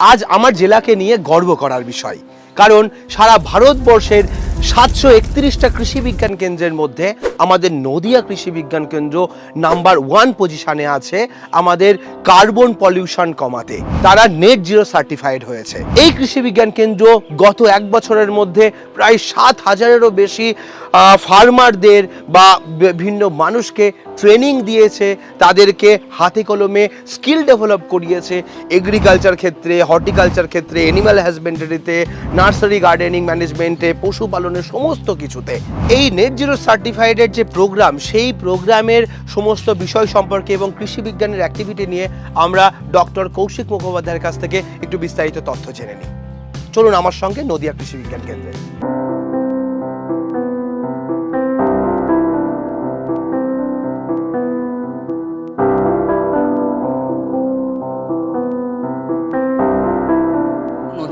আজ আমার জেলাকে নিয়ে গর্ব করার বিষয়। কারণ সারা ভারতবর্ষের সাতশো একত্রিশটা কৃষি বিজ্ঞান কেন্দ্রের মধ্যে আমাদের নদিয়া কৃষি বিজ্ঞান কেন্দ্র নাম্বার ওয়ান পজিশনে আছে আমাদের কার্বন পলিউশন কমাতে। তারা নেট জিরো সার্টিফাইড হয়েছে। এই কৃষি বিজ্ঞান কেন্দ্র গত এক বছরের মধ্যে প্রায় সাত হাজারেরও বেশি ফার্মারদের বা বিভিন্ন মানুষকে ট্রেনিং দিয়েছে, তাদেরকে হাতে কলমে স্কিল ডেভেলপ করিয়েছে। এগ্রিকালচার ক্ষেত্রে, হর্টিকালচার ক্ষেত্রে অ্যানিম্যাল হাজবেন্ডারিতে নার্সারি গার্ডেনিং ম্যানেজমেন্টে, পশুপালনের সমস্ত কিছুতে। এই নেট জিরো সার্টিফাইডের যে প্রোগ্রাম সেই প্রোগ্রামের সমস্ত বিষয় সম্পর্কে এবং কৃষি বিজ্ঞানের অ্যাক্টিভিটি নিয়ে আমরা ডক্টর কৌশিক মুখোপাধ্যায়ের কাছ থেকে একটু বিস্তারিত তথ্য জেনে নিই। চলুন আমার সঙ্গে নদিয়া কৃষি বিজ্ঞান কেন্দ্রে।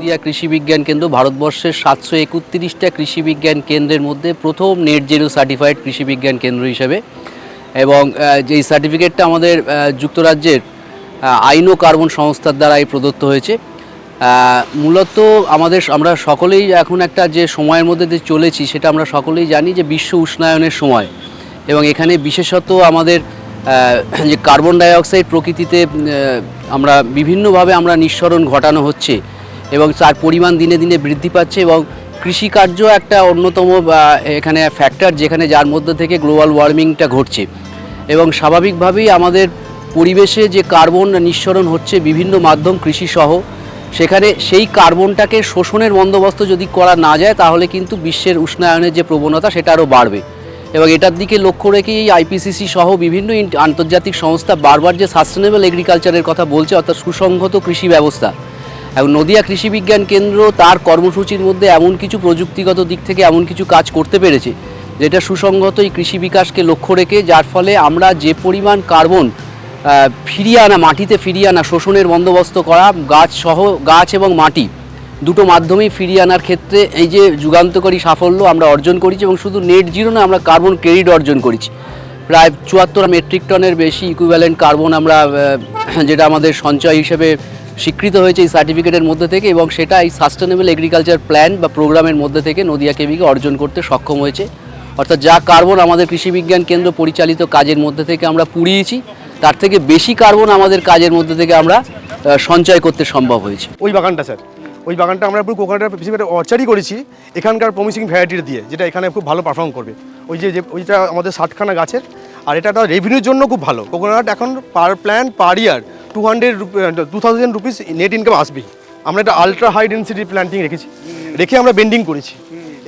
নদিয়া কৃষি বিজ্ঞান কেন্দ্র ভারতবর্ষের সাতশো একত্রিশটা কৃষি বিজ্ঞান কেন্দ্রের মধ্যে প্রথম নেট জিরো সার্টিফাইড কৃষি বিজ্ঞান কেন্দ্র হিসেবে। এবং যেই সার্টিফিকেটটা আমাদের যুক্তরাজ্যের আইন কার্বন সংস্থার দ্বারা এই প্রদত্ত হয়েছে। মূলত আমাদের আমরা সকলেই এখন একটা যে সময়ের মধ্যে যে চলেছি, সেটা আমরা সকলেই জানি যে বিশ্ব উষ্ণায়নের সময়। এবং এখানে বিশেষত আমাদের যে কার্বন ডাইঅক্সাইড প্রকৃতিতে আমরা বিভিন্নভাবে আমরা নিঃসরণ ঘটানো হচ্ছে। এবং তার পরিমাণ দিনে দিনে বৃদ্ধি পাচ্ছে এবং কৃষিকার্য একটা অন্যতম এখানে ফ্যাক্টর যেখানে যার মধ্যে থেকে গ্লোবাল ওয়ার্মিংটা ঘটছে। এবং স্বাভাবিকভাবেই আমাদের পরিবেশে যে কার্বন নিঃসরণ হচ্ছে বিভিন্ন মাধ্যম কৃষিসহ, সেখানে সেই কার্বনটাকে শোষণের বন্দোবস্ত যদি করা না যায়, তাহলে কিন্তু বিশ্বের উষ্ণায়নের যে প্রবণতা, সেটা আরও বাড়বে। এবং এটার দিকে লক্ষ্য রেখে এই আইপিসিসি সহ বিভিন্ন আন্তর্জাতিক সংস্থা বারবার যে সাস্টেনেবল এগ্রিকালচারের কথা বলছে, অর্থাৎ সুসংহত কৃষি ব্যবস্থা এবং নদিয়া কৃষি বিজ্ঞান কেন্দ্র তার কর্মসূচির মধ্যে এমন কিছু প্রযুক্তিগত দিক থেকে এমন কিছু কাজ করতে পেরেছে, যেটা সুসংগত এই কৃষি বিকাশকে লক্ষ্য রেখে, যার ফলে আমরা যে পরিমাণ কার্বন ফিরিয়ে আনা, মাটিতে ফিরিয়ে আনা, শোষণের বন্দোবস্ত করা, গাছ সহ, গাছ এবং মাটি দুটো মাধ্যমেই ফিরিয়ে আনার ক্ষেত্রে এই যে যুগান্তকারী সাফল্য আমরা অর্জন করেছি এবং শুধু নেট জিরো না, আমরা কার্বন ক্রেডিট অর্জন করেছি। প্রায় চুয়াত্তর মেট্রিক টনের বেশি ইকুইভ্যালেন্ট কার্বন আমরা যেটা আমাদের সঞ্চয় হিসেবে স্বীকৃত হয়েছে এই সার্টিফিকেটের মধ্যে থেকে এবং সেটা এই সাস্টেনেবল এগ্রিকালচার প্ল্যান বা প্রোগ্রামের মধ্যে থেকে নদিয়া কেবিকে অর্জন করতে সক্ষম হয়েছে। অর্থাৎ যা কার্বন আমাদের কৃষি বিজ্ঞান কেন্দ্র পরিচালিত কাজের মধ্যে থেকে আমরা পুড়িয়েছি, তার থেকে বেশি কার্বন আমাদের কাজের মধ্যে থেকে আমরা সঞ্চয় করতে সম্ভব হয়েছে। ওই বাগানটা, স্যার। ওই বাগানটা আমরা পুরো কোকোনাটের স্পেসিফিক অর্চারই করেছি, এখানকার প্রমিসিং ভ্যারাইটির দিয়ে, যেটা এখানে খুব ভালো পারফর্ম করবে। ওই যে ওইটা আমাদের ষাটখানা গাছের, আর এটা রেভিনিউর জন্য খুব ভালো। কোকোনাট এখন per plan per year two hundred two thousand rupees net income আসবেই আমরা একটা আলট্রা হাই ডেন্সিটি প্ল্যান্টিং রেখেছি। রেখে আমরা বেন্ডিং করেছি।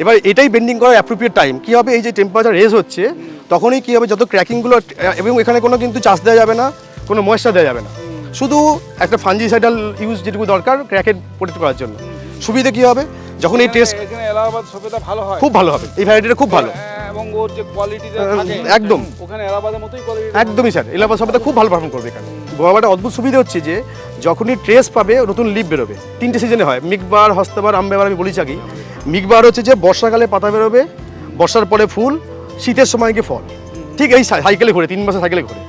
এবার এটাই বেন্ডিং করার অ্যাপ্রোপ্রিয়েট টাইম কী হবে এই যে টেম্পারেচার রেজ হচ্ছে তখনই কী হবে যত ক্র্যাকিংগুলো এবং এখানে কোনো কিন্তু চাষ দেওয়া যাবে না কোনো ময়েশ্চার দেওয়া যাবে না। শুধু একটা ফাঞ্জিসাইডাল ইউজ যেটুকু দরকার ক্র্যাকেট প্রোটেক্ট করার জন্য। সুবিধা কী হবে? যখন এই টেস্ট এলাহাবাদ ভালো হয়। খুব ভালো হবে। এই ভ্যারাইটিটা খুব ভালো। হ্যাঁ, এবং ওর যে কোয়ালিটিটা থাকে একদম। ওখানে এলাহাবাদের মতোই কোয়ালিটি একদমই স্যার এলাকা সবাই খুব ভালো পারফর্ম করবে এখানে। গোয়াবাটা অদ্ভুত সুবিধা হচ্ছে যে যখনই ট্রেস পাবে নতুন লিপ বেরোবে। তিনটে সিজনে হয়। মিকবার হস্তবার আমবেবার আমি বলেছি আগেই মিকবার হচ্ছে যে বর্ষাকালে পাতা বেরোবে বর্ষার পরে ফুল শীতের সময় গিয়ে ফল। ঠিক এই সাই- সাইকেলে ঘুরে তিন মাসে সাইকেলে ঘুরে।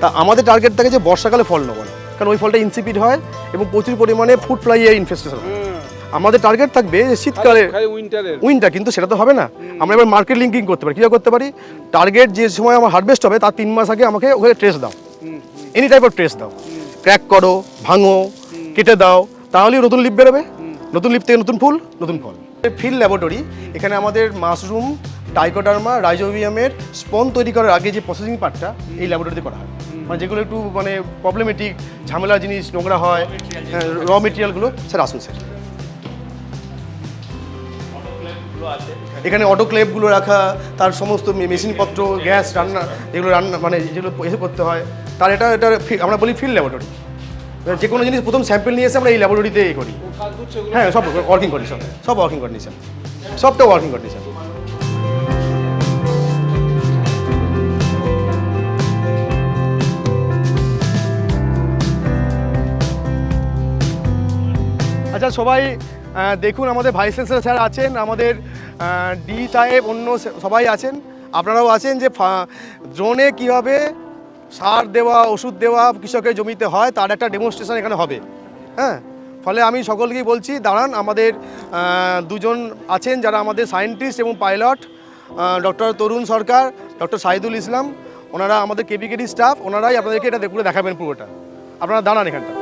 তা আমাদের টার্গেট থাকে যে বর্ষাকালে ফল নেব কারণ ওই ফলটা ইনসিপিড হয় এবং প্রচুর পরিমাণে ফুড ফ্লাই ইনফেস্টেশন হয়। আমাদের টার্গেট থাকবে যে শীতকালে খালি উইন্টারের উইনটা কিন্তু সেটা তো হবে না। আমরা এবার মার্কেট লিঙ্কিং করতে পারি। কীভাবে করতে পারি? টার্গেট যে সময় আমার হারভেস্ট হবে তার তিন মাস আগে আমাকে ওখানে ট্রেস দাও। এনি টাইপ অফ ট্রেস দাও। ক্র্যাক করো, ভাঙো, কেটে দাও, তাহলেই নতুন লিপ বেরোবে। নতুন লিপ থেকে নতুন ফুল, নতুন ফল। ফিল্ড ল্যাবরেটরি এখানে আমাদের মাশরুম টাইকোডার্মা রাইজোভিয়ামের স্পন তৈরি করার আগে যে প্রসেসিং পার্টটা এই ল্যাবরেটরিতে করা হয়। মানে যেগুলো একটু মানে প্রবলেমেটিক ঝামেলা জিনিস, নোংরা হয় র মেটেরিয়ালগুলো স্যার, আসুন, স্যার। এখানে অটো অটোক্লেভগুলো রাখা তার সমস্ত মেশিনপত্র গ্যাস রান্না যেগুলো রান্না মানে যেগুলো এসে করতে হয়। তার এটা এটা আমরা বলি ফিল্ড ল্যাবরেটরি যে কোনো জিনিস প্রথম স্যাম্পেল নিয়ে এসে আমরা এই ল্যাবরেটরিতে এ করি। হ্যাঁ সব ওয়ার্কিং কন্ডিশন সব ওয়ার্কিং কন্ডিশন সবটা ওয়ার্কিং কন্ডিশন আচ্ছা সবাই দেখুন, আমাদের ভাইস চ্যান্সেলর স্যার আছেন, আমাদের ডি সাহেব, অন্য সবাই আছেন। আপনারাও আছেন যে ড্রোনে কীভাবে সার দেওয়া, ওষুধ দেওয়া কৃষকের জমিতে হয়, তার একটা ডেমনস্ট্রেশন এখানে হবে। হ্যাঁ? ফলে আমি সকলকেই বলছি, দাঁড়ান, আমাদের দুজন আছেন যারা আমাদের সায়েন্টিস্ট এবং pilot doctor Tarun Sarkar doctor Saidul Islam, ওনারা আমাদের কেবিকেডি স্টাফ ওনারাই আপনাদেরকে এটা পুরো দেখাবেন পুরোটা। আপনারা দাঁড়ান এখানটা।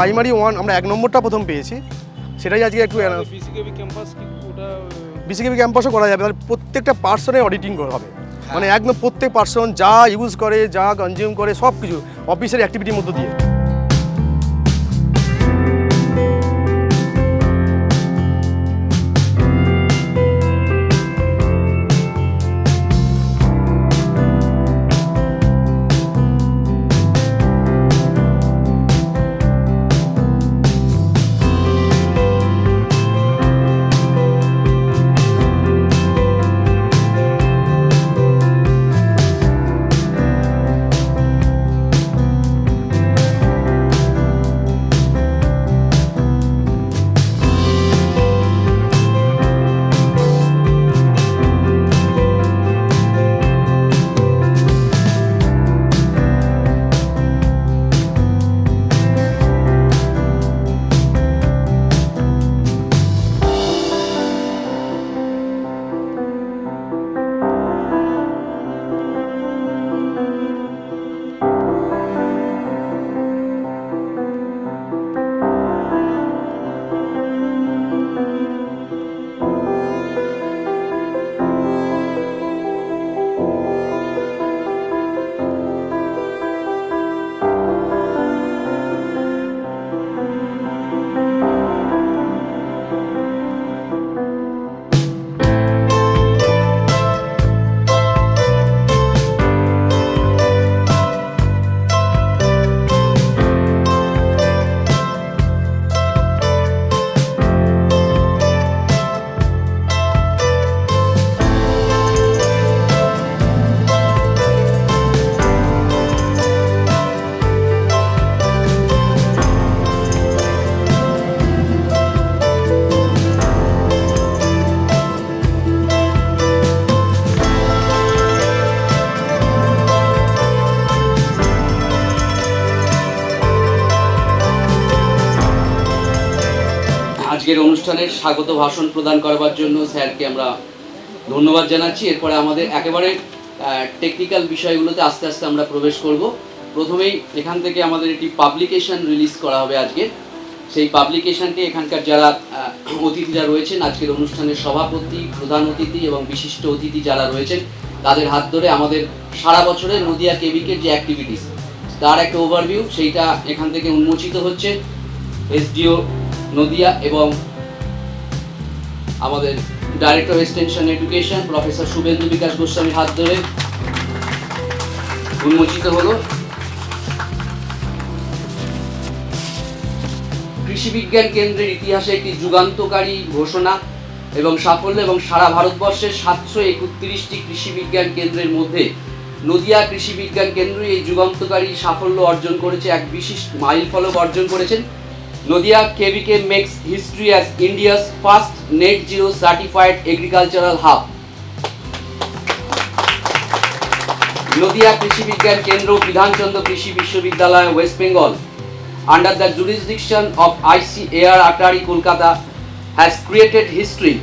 প্রাইমারি ওয়ান আমরা এক নম্বরটা প্রথম পেয়েছি। সেটাই আজকে একটু বিসিকেবি ক্যাম্পাসও করা যাবে তাহলে প্রত্যেকটা পার্সনে অডিটিং হবে। মানে একদম প্রত্যেক পার্সন যা ইউজ করে যা কনজিউম করে সব কিছু অফিসের অ্যাক্টিভিটির মধ্যে দিয়ে। অনুষ্ঠানের স্বাগত ভাষণ প্রদান করবার জন্য স্যারকে আমরা ধন্যবাদ জানাচ্ছি। এরপরে আমাদের একেবারে টেকনিক্যাল বিষয়গুলোতে আস্তে আস্তে আমরা প্রবেশ করব। প্রথমেই এখান থেকে আমাদের একটি পাবলিকেশন রিলিজ করা হবে আজকে। সেই পাবলিকেশনটি এখানকার যারা অতিথিরা রয়েছেন, আজকের অনুষ্ঠানের সভাপতি, প্রধান অতিথি এবং বিশিষ্ট অতিথি যারা রয়েছেন, তাদের হাত ধরে আমাদের সারা বছরের নদিয়া কেবিকের যে অ্যাক্টিভিটিস তার একটা ওভারভিউ সেইটা এখান থেকে উন্মোচিত হচ্ছে। এসডিও নদিয়া এবং আমাদের director of extension education professor Subhendu Bikash গোস্বামীর হাত ধরে উন্মোচিত হলো। কৃষি বিজ্ঞান কেন্দ্রের ইতিহাসে একটি যুগান্তকারী ঘোষণা এবং সাফল্য এবং সারা ভারতবর্ষের সাতশো একত্রিশটি কৃষি বিজ্ঞান কেন্দ্রের মধ্যে নদিয়া কৃষি বিজ্ঞান কেন্দ্র এই যুগান্তকারী সাফল্য অর্জন করেছে, এক বিশিষ্ট মাইল ফলক অর্জন করেছেন। Nadia KVK makes history as India's first net zero certified agricultural hub Nadia Krishi Vigyan Kendra Bidhan Chandra Krishi Vishwavidyalaya West Bengal under the jurisdiction of ICAR Atari Kolkata has created history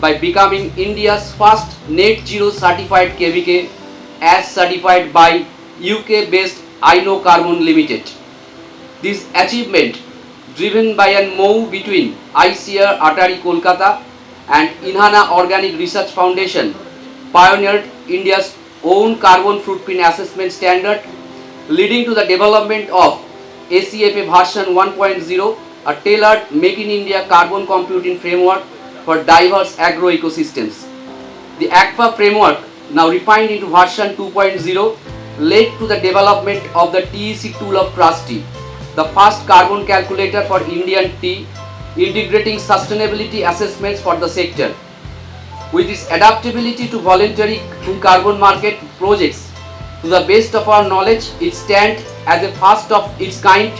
by becoming India's first net zero certified KVK as certified by UK based Ino Carbon Limited. This achievement, driven by a move between ICR Atari Kolkata and Inhana Organic Research Foundation, pioneered India's own carbon footprint assessment standard, leading to the development of ACFA version 1.0, a tailored Make in India carbon computing framework for diverse agro ecosystems. The ACFA framework, now refined into version 2.0, led to the development of the TEC tool of Trusty, the first carbon calculator for Indian tea, integrating sustainability assessments for the sector. With its adaptability to voluntary carbon market projects, to the best of our knowledge, it stands as a first of its kind,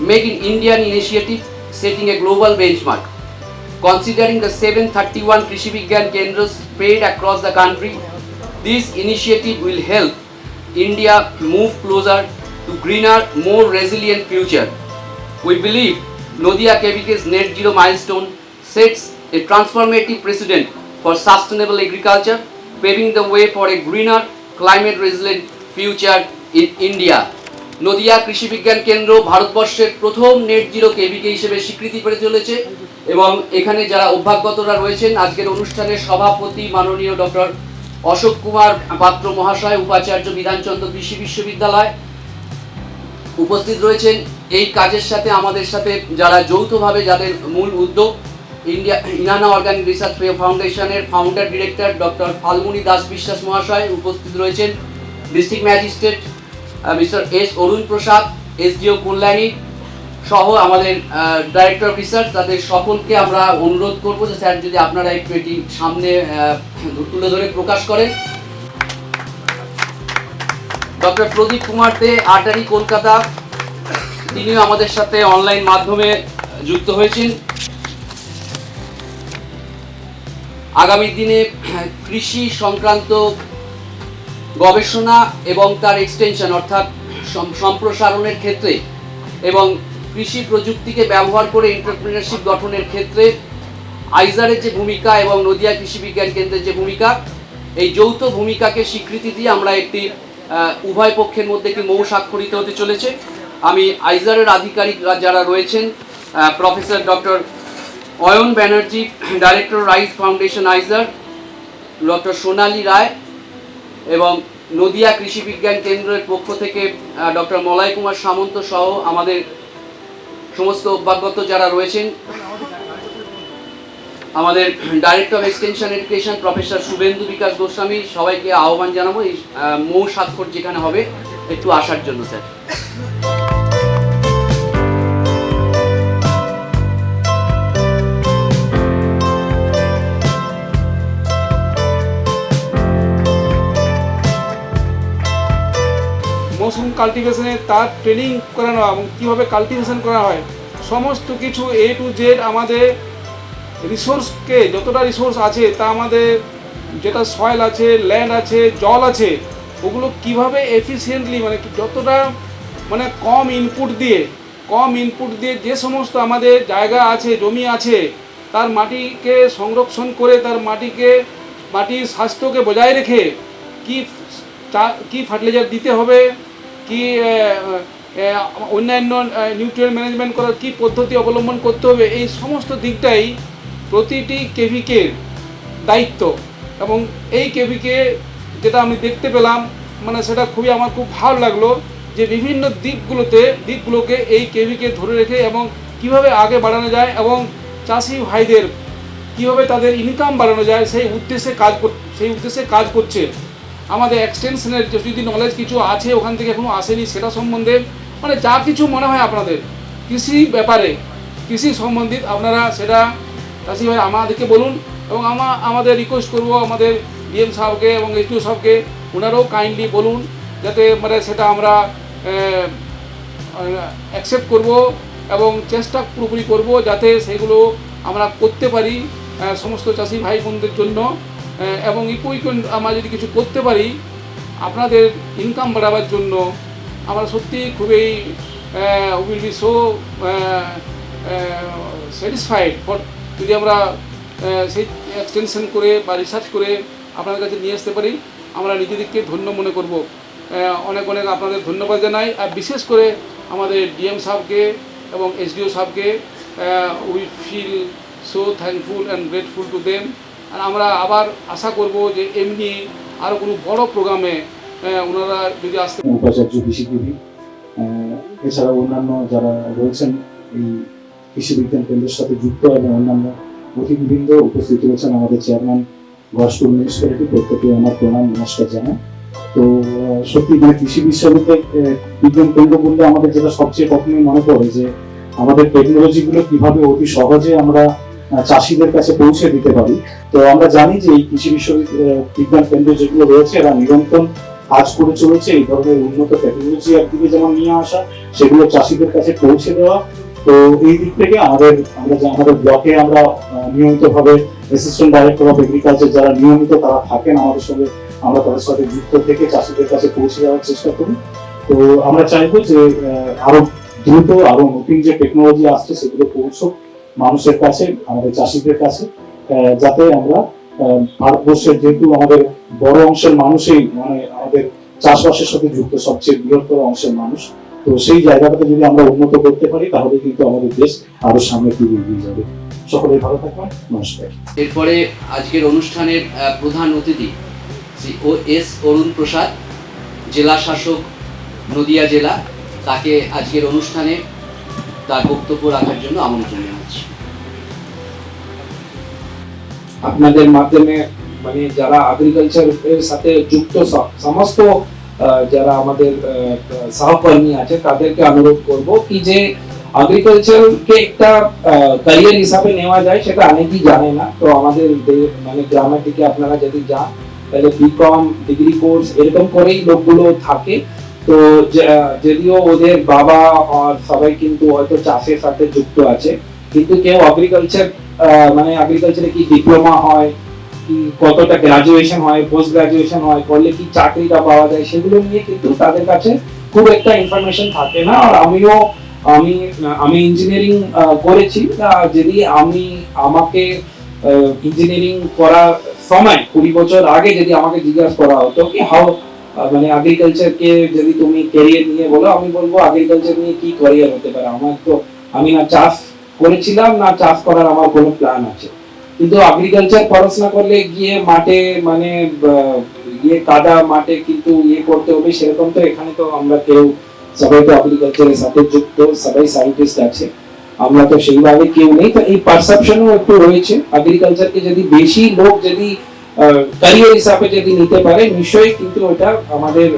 making Indian initiative setting a global benchmark. Considering the 731 Krishi Vigyan Kendras spread across the country, this initiative will help India move closer to greener, more resilient future. We believe Nodia KVK's net zero milestone sets a transformative precedent for sustainable agriculture, paving the way for a greener, climate resilient future in India. Nadia Krishi Vigyan Kendra ভারতবর্ষের প্রথম net zero KVK হিসেবে স্বীকৃতি পেতে চলেছে এবং এখানে যারা অভ্যাগতরা রয়েছেন আজকের অনুষ্ঠানের সভাপতি মাননীয় ডক্টর অশোক কুমার পাত্র মহাশয় উপাচার্য বিধানচন্দ্র কৃষি বিশ্ববিদ্যালয় উপস্থিত রয়েছেন। এই কাজের সাথে আমাদের সাথে যারা যৌথভাবে যাদের মূল উদ্যোগ ইন্ডিয়া ইনানা অর্গানিক রিসার্চ ফাউন্ডেশনের founder director doctor Phalguni Das Biswas মহাশয় উপস্থিত রয়েছেন। District magistrate mister S Arun Prasad SDO Kalyani সহ আমাদের ডাইরেক্টর অফ রিসার্চ তাদের সকলকে আমরা অনুরোধ করব যে স্যার যদি আপনারা একটু এটি সামনে তুলে ধরে প্রকাশ করেন। ডক্টর প্রদীপ কুমার দে আটারি কলকাতা, তিনিও আমাদের সাথে অনলাইন মাধ্যমে যুক্ত হয়েছেন। আগামী দিনে কৃষি সংক্রান্ত গবেষণা এবং তার এক্সটেনশন অর্থাৎ সম্প্রসারণের ক্ষেত্রে এবং কৃষি প্রযুক্তিকে ব্যবহার করে এন্টারপ্রিনারশিপ গঠনের ক্ষেত্রে আইজারের যে ভূমিকা এবং নদিয়া কৃষি বিজ্ঞান কেন্দ্রের যে ভূমিকা, এই যৌথ ভূমিকাকে স্বীকৃতি দিয়ে আমরা একটি উভয় পক্ষের মধ্যে একটি মৌ স্বাক্ষরিত হতে চলেছে। আমি আইজারের আধিকারিকরা যারা রয়েছেন professor doctor Ayan Banerjee, director rice foundation IISER, doctor Sonali Roy এবং নদিয়া কৃষি বিজ্ঞান কেন্দ্রের পক্ষ থেকে ডক্টর মলয় কুমার সামন্ত সহ আমাদের সমস্ত অভ্যাগত যারা রয়েছেন আমাদের director of extension education professor Subhendu Bikash Goswami, সবাইকে আহ্বান জানাব এই মৌ স্বাক্ষর যেখানে হবে, একটু আসার জন্য, স্যার। মৌসুম কাল্টিভেশনে তার ট্রেনিং করানো এবং কীভাবে কাল্টিভেশন করা হয়, সমস্ত কিছু এ টু জেড আমাদের রিসোর্সকে যতটা রিসোর্স আছে, তা আমাদের যেটা সয়েল আছে ল্যান্ড আছে, জল আছে, ওগুলো কীভাবে এফিসিয়েন্টলি মানে যতটা মানে কম ইনপুট দিয়ে, কম ইনপুট দিয়ে যে সমস্ত আমাদের জায়গা আছে, জমি আছে, তার মাটিকে সংরক্ষণ করে, তার মাটিকে, মাটির স্বাস্থ্যকে বজায় রেখে কি কি ফার্টিলাইজার দিতে হবে, কি অন্যান্য নিউট্রিয়েন্ট ম্যানেজমেন্ট করার কি পদ্ধতি অবলম্বন করতে হবে, এই সমস্ত দিকটাই প্রতিটি কেভিকের দায়িত্ব এবং এই কেভিকে যেটা আমি দেখতে পেলাম মানে সেটা খুবই আমার খুব ভালো লাগল যে বিভিন্ন দিকগুলোতে, দিকগুলোকে এই কেভিকে ধরে রেখে এবং কীভাবে আগে বাড়ানো যায় এবং চাষি ভাইদের কীভাবে তাদের ইনকাম বাড়ানো যায়, সেই উদ্দেশ্যে কাজ সেই উদ্দেশ্যে কাজ করছে। আমাদের এক্সটেনশনের যদি নলেজ কিছু আছে, ওখান থেকে এখনও আসেনি সেটা সম্বন্ধে। মানে যা কিছু মনে হয় আপনাদের, কৃষি ব্যাপারে, কৃষি সম্বন্ধিত আপনারা সেটা চাষি ভাই, আমাদেরকে বলুন এবং আমা, আমাদের রিকোয়েস্ট করব আমাদের ডিএম সাহেবকে এবং এইচডিও সাহেবকে ওনারাও কাইন্ডলি বলুন যাতে মানে সেটা আমরা অ্যাকসেপ্ট করব এবং চেষ্টা পুরোপুরি করব যাতে সেগুলো আমরা করতে পারি সমস্ত চাষি ভাই বোনদের জন্য এবং ইকুইকুইন আমরা যদি কিছু করতে পারি, আপনাদের ইনকাম বাড়াবার জন্য আমরা সত্যি খুবই will be so satisfied for যদি আমরা সেই এক্সটেনশন করে বা রিসার্চ করে আপনাদের কাছে নিয়ে আসতে পারি, আমরা নিজেদেরকে ধন্য মনে করব। অনেক অনেক আপনাদের ধন্যবাদ জানাই। আর বিশেষ করে আমাদের ডিএম সাহেবকে এবং এসডিও সাহেবকে we feel so thankful and grateful to them আর আমরা আবার আশা করব যে এমনি আরও কোনো বড় প্রোগ্রামে ওনারা যদি আসতে উপাচার্য এছাড়া অন্যান্য যারা রয়েছেন, এই কৃষি বিজ্ঞান কেন্দ্রের সাথে যুক্ত এবং অন্যান্য অতিথিবৃন্দ উপস্থিত রয়েছেন আমাদের চেয়ারম্যান গসপুর মিউনিসিপ্যালিটি প্রত্যেকে আমার প্রণাম, নমস্কার জানাই। তো সত্যি মানে কৃষি বিশ্ববিদ্যালয় বিজ্ঞান কেন্দ্র বললে আমাদের যেটা সবচেয়ে প্রথমে মনে পড়ে যে আমাদের টেকনোলজি গুলো কীভাবে অতি সহজে আমরা চাষিদের কাছে পৌঁছে দিতে পারি। তো আমরা জানি যে এই কৃষি বিশ্ববিদ্যালয় বিজ্ঞান কেন্দ্র যেগুলো রয়েছে, এরা নিরন্তর কাজ করে চলেছে। এই ধরনের উন্নত টেকনোলজি একদিকে যেমন নিয়ে আসা, সেগুলো চাষিদের কাছে পৌঁছে দেওয়া তো এই দিক থেকে আমাদের, আমরা আমাদের ব্লকে আমরা নিয়মিত ভাবে অ্যাসিস্ট্যান্ট ডাইরেক্টর অফ এগ্রিকালচার যারা নিয়মিত তারা থাকেন আমাদের সঙ্গে, আমরা তাদের সাথে যুক্ত থেকে চাষিদের কাছে পৌঁছে যাওয়ার চেষ্টা করি। তো আমরা চাইব যে আরও দ্রুত, আরও নতুন যে টেকনোলজি আসছে সেগুলো পৌঁছক মানুষের কাছে, আমাদের চাষিদের কাছে যাতে আমরা ভারতবর্ষের যেহেতু আমাদের বড় অংশের মানুষই মানে আমাদের চাষবাসের সাথে যুক্ত সবচেয়ে বৃহত্তর অংশের মানুষ তো সেই জায়গাটাকে যদি আমরা উন্নত করতে পারি তাহলে কিন্তু আমাদের দেশ আরও সামনের দিকে এগিয়ে যাবে। সকলে ভালো থাকবেন নমস্কার। এরপরে আজকের অনুষ্ঠানের প্রধান অতিথি শ্রী ও এস অরুণ প্রসাদ জেলা শাসক নদিয়া জেলা তাকে আজকের অনুষ্ঠানে তার বক্তব্য রাখার জন্য আমন্ত্রণ জানাচ্ছি। আপনাদের মাধ্যমে মানে যারা এগ্রিকালচার এর সাথে যুক্ত সমস্ত যারা আমাদের সহকর্মী আছে, তাদেরকে অনুরোধ করব কি যে কে একটা ক্যারিয়ার হিসাবে নেওয়া যায়, সেটা অনেকেই জানে না। তো আমাদের মানে গ্রামের দিকে আপনারা যদি যান, তাহলে বিকম ডিগ্রি কোর্স এরকম করেই লোকগুলো থাকে। তো যদিও ওদের বাবা আর সবাই কিন্তু হয়তো চাষের সাথে যুক্ত আছে, কিন্তু কেউ এগ্রিকালচার মানে এগ্রিকালচারে কি ডিপ্লোমা হয় কি কতটা গ্রাজুয়েশন হয় পোস্ট গ্রাজুয়েশন হয়, করলে কি চাকরিটা পাওয়া যায়, সেগুলো নিয়ে কিন্তু তাদের কাছে খুব একটা ইনফরমেশন থাকে না। আর আমিও, আমি আমি ইঞ্জিনিয়ারিং করেছি। যদি আমি আমাকে ইঞ্জিনিয়ারিং করার সময় কুড়ি বছর আগে যদি আমাকে জিজ্ঞাসা করা হতো কি হাউ মানে agriculture কে যদি তুমি ক্যারিয়ার নিয়ে বলো, আমি বলব এগ্রিকালচার নিয়ে কি ক্যারিয়ার হতে পারে? আমার তো, আমি না চাষ করেছিলাম, না চাষ করার আমার কোনো প্ল্যান আছে। কিন্তু এগ্রিকালচার পড়াশোনা করলে গিয়ে মাঠে মানে ইয়ে কাদা মাঠে কিন্তু ইয়ে করতে হবে, সেরকম তো এখানে তো আমরা কেউ সবাই তো এগ্রিকালচারের সাথে যুক্ত, সবাই সায়েন্টিস্ট আছে। আমরা তো সেইভাবে কেউ নেই। তো এই পারসেপশনও একটু রয়েছে। এগ্রিকালচারকে যদি বেশি লোক যদি ক্যারিয়ার হিসাবে যদি নিতে পারে, নিশ্চয়ই কিন্তু ওটা আমাদের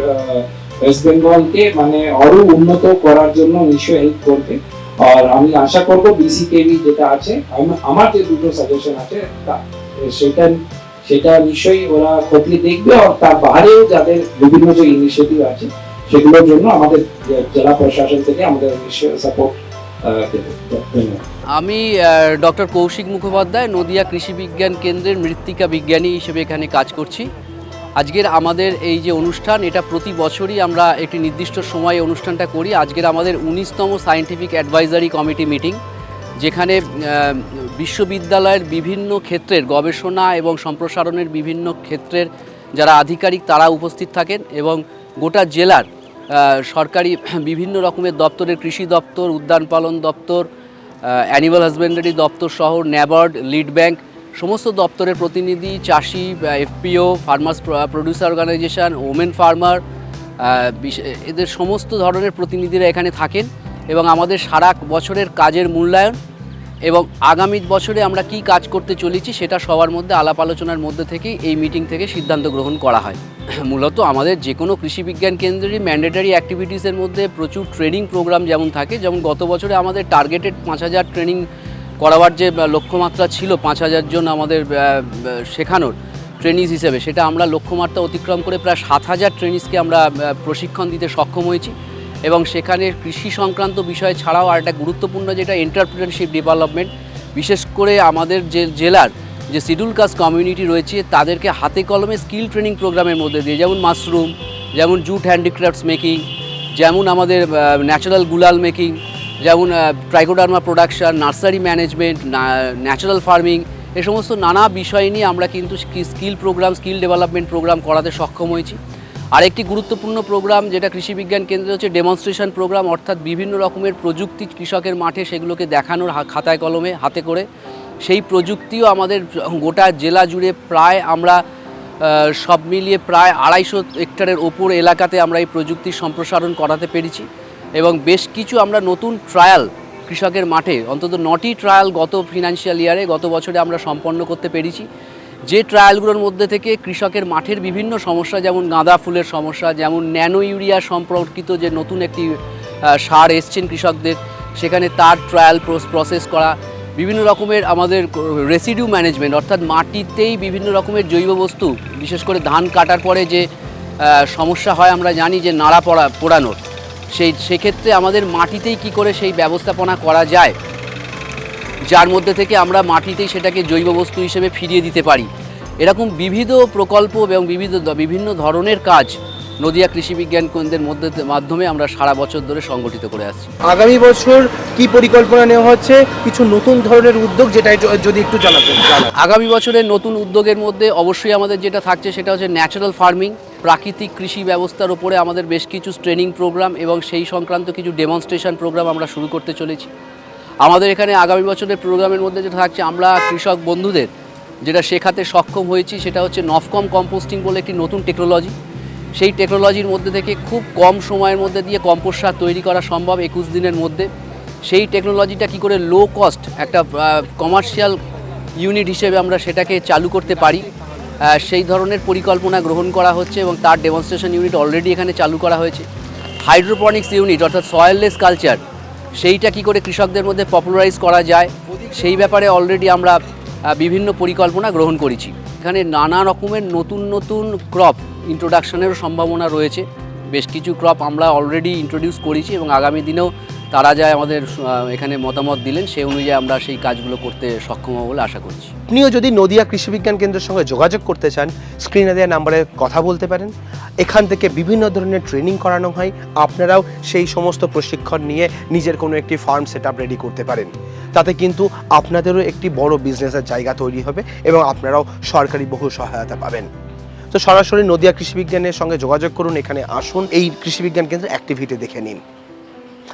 ওয়েস্ট বেঙ্গলকে মানে আরও উন্নত করার জন্য নিশ্চয়ই হেল্প করবে। আর আমি আশা করব বিসিকেভি যেটা আছে আমার যে দুটো সাজেশন আছে সেটা সেটা নিশ্চয়ই ওরা খতিয়ে দেখবে আর তার বাইরেও যাদের বিভিন্ন যে ইনিশিয়েটিভ আছে, সেগুলোর জন্য আমাদের জেলা প্রশাসন থেকে আমাদের নিশ্চয়ই সাপোর্ট আমি ডক্টর কৌশিক মুখোপাধ্যায়, নদিয়া কৃষি বিজ্ঞান কেন্দ্রের মৃত্তিকা বিজ্ঞানী হিসেবে এখানে কাজ করছি। আজকের আমাদের এই যে অনুষ্ঠান, এটা প্রতি বছরই আমরা একটি নির্দিষ্ট সময়ে অনুষ্ঠানটা করি। আজকের আমাদের উনিশতম সায়েন্টিফিক অ্যাডভাইজারি কমিটি মিটিং যেখানে বিশ্ববিদ্যালয়ের বিভিন্ন ক্ষেত্রের গবেষণা এবং সম্প্রসারণের বিভিন্ন ক্ষেত্রের যারা আধিকারিক তারা উপস্থিত থাকেন এবং গোটা জেলার সরকারি বিভিন্ন রকমের দপ্তরের কৃষি দপ্তর, উদ্যান পালন দপ্তর অ্যানিমাল হাজবেন্ডারি দপ্তর সহ ন্যাবার্ড লিড ব্যাংক সমস্ত দপ্তরের প্রতিনিধি, চাষি FPO farmers producer organisation women farmer এদের সমস্ত ধরনের প্রতিনিধিরা এখানে থাকেন এবং আমাদের সারা বছরের কাজের মূল্যায়ন এবং আগামী বছরে আমরা কি কাজ করতে চলেছি সেটা সবার মধ্যে আলাপ আলোচনার মধ্যে থেকেই এই মিটিং থেকে সিদ্ধান্ত গ্রহণ করা হয়। মূলত আমাদের যে কোনো কৃষি বিজ্ঞান কেন্দ্রেরই ম্যান্ডেটারি অ্যাক্টিভিটিসের মধ্যে প্রচুর ট্রেনিং প্রোগ্রাম যেমন থাকে, যেমন গত বছরে আমাদের টার্গেটেড পাঁচ হাজার ট্রেনিং করাবার যে লক্ষ্যমাত্রা ছিল পাঁচ হাজার জন আমাদের শেখানোর ট্রেনিস হিসেবে, সেটা আমরা লক্ষ্যমাত্রা অতিক্রম করে প্রায় সাত হাজার ট্রেনিসকে আমরা প্রশিক্ষণ দিতে সক্ষম হয়েছি এবং সেখানে কৃষি সংক্রান্ত বিষয় ছাড়াও আর একটা গুরুত্বপূর্ণ যেটা এন্টারপ্রেনারশিপ ডেভেলপমেন্ট বিশেষ করে আমাদের যে জেলার যে শিডিউল কাস্ট কমিউনিটি রয়েছে, তাদেরকে হাতে কলমে স্কিল ট্রেনিং প্রোগ্রামের মধ্যে দিয়ে, যেমন মাশরুম যেমন জুট হ্যান্ডিক্রাফটস মেকিং যেমন আমাদের ন্যাচারাল গুলাল মেকিং যেমন trichoderma production nursery management natural farming এ সমস্ত নানা বিষয় নিয়ে আমরা কিন্তু skill programme skill development programme করাতে সক্ষম হয়েছি। আরেকটি গুরুত্বপূর্ণ প্রোগ্রাম যেটা কৃষি বিজ্ঞান কেন্দ্রে হচ্ছে ডেমনস্ট্রেশন প্রোগ্রাম অর্থাৎ বিভিন্ন রকমের প্রযুক্তি কৃষকের মাঠে সেগুলোকে দেখানোর খাতায় কলমে, হাতে করে। সেই প্রযুক্তিও আমাদের গোটা জেলা জুড়ে প্রায় আমরা সব মিলিয়ে প্রায় আড়াইশো হেক্টরের ওপর এলাকাতে আমরা এই প্রযুক্তির সম্প্রসারণ করাতে পেরেছি। এবং বেশ কিছু আমরা নতুন ট্রায়াল কৃষকের মাঠে, অন্তত নটি ট্রায়াল গত ফিনান্সিয়াল ইয়ারে গত বছরে আমরা সম্পন্ন করতে পেরেছি। যে ট্রায়ালগুলোর মধ্যে থেকে কৃষকের মাঠের বিভিন্ন সমস্যা, যেমন গাঁদা ফুলের সমস্যা, যেমন ন্যানো ইউরিয়া সম্পর্কিত যে নতুন একটি সার এসছেন কৃষকদের, সেখানে তার ট্রায়াল প্রসেস করা, বিভিন্ন রকমের আমাদের রেসিডিউ ম্যানেজমেন্ট অর্থাৎ মাটিতেই বিভিন্ন রকমের জৈব বস্তু, বিশেষ করে ধান কাটার পরে যে সমস্যা হয়, আমরা জানি যে নাড়া পড়া পোড়ানোর। সেই সেক্ষেত্রে আমাদের মাটিতেই কি করে সেই ব্যবস্থাপনা করা যায়? যার মধ্যে থেকে আমরা মাটিতেই সেটাকে জৈব বস্তু হিসেবে ফিরিয়ে দিতে পারি। এরকম বিবিধ প্রকল্প এবং বিবিধ বিভিন্ন ধরনের কাজ নদিয়া কৃষি বিজ্ঞান কেন্দ্রের মধ্যে মাধ্যমে আমরা সারা বছর ধরে সংগঠিত করে আসছি। আগামী বছর কি পরিকল্পনা নেওয়া হচ্ছে? কিছু নতুন ধরনের উদ্যোগ যেটা যদি একটু জানাতেন আগামী বছরের নতুন উদ্যোগের মধ্যে অবশ্যই আমাদের যেটা থাকছে সেটা হচ্ছে ন্যাচারাল ফার্মিং প্রাকৃতিক কৃষি ব্যবস্থার উপরে আমাদের বেশ কিছু ট্রেনিং প্রোগ্রাম এবং সেই সংক্রান্ত কিছু ডেমনস্ট্রেশন প্রোগ্রাম আমরা শুরু করতে চলেছি। আমাদের এখানে আগামী বছরের প্রোগ্রামের মধ্যে যেটা থাকছে, আমরা কৃষক বন্ধুদের যেটা শেখাতে সক্ষম হয়েছি, সেটা হচ্ছে নফকম কম্পোস্টিং বলে একটি নতুন টেকনোলজি সেই টেকনোলজির মধ্যে থেকে খুব কম সময়ের মধ্যে দিয়ে কম্পোস্ট সার তৈরি করা সম্ভব একুশ দিনের মধ্যে। সেই টেকনোলজিটা কি করে লো কস্ট একটা কমার্শিয়াল ইউনিট হিসেবে আমরা সেটাকে চালু করতে পারি। সেই ধরনের পরিকল্পনা গ্রহণ করা হচ্ছে এবং তার ডেমনস্ট্রেশন ইউনিট অলরেডি এখানে চালু করা হয়েছে। হাইড্রোপনিক্স ইউনিট অর্থাৎ সয়েললেস কালচার সেইটা কি করে কৃষকদের মধ্যে পপুলারাইজ করা যায়, সেই ব্যাপারে অলরেডি আমরা বিভিন্ন পরিকল্পনা গ্রহণ করেছি। এখানে নানা রকমের নতুন নতুন ক্রপ ইন্ট্রোডাকশনেরও সম্ভাবনা রয়েছে। বেশ কিছু ক্রপ আমরা অলরেডি ইন্ট্রোডিউস করেছি এবং আগামী দিনেও তারা যায় আমাদের এখানে মতামত দিলেন, সেই অনুযায়ী আমরা সেই কাজগুলো করতে সক্ষম হব বলে আশা করছি। আপনিও যদি নদিয়া কৃষি বিজ্ঞান কেন্দ্রের সঙ্গে যোগাযোগ করতে চান, স্ক্রিনে দেওয়া নাম্বারে কথা বলতে পারেন। এখান থেকে বিভিন্ন ধরনের ট্রেনিং করানো হয়। আপনারাও সেই সমস্ত প্রশিক্ষণ নিয়ে নিজের কোনো একটি ফার্ম সেট রেডি করতে পারেন। তাতে কিন্তু আপনাদেরও একটি বড় বিজনেসের জায়গা তৈরি হবে এবং আপনারাও সরকারি বহু সহায়তা পাবেন। তো সরাসরি নদিয়া কৃষিবিজ্ঞানের সঙ্গে যোগাযোগ করুন, এখানে আসুন। এই কৃষি বিজ্ঞান কেন্দ্রের অ্যাক্টিভিটি দেখে নিন।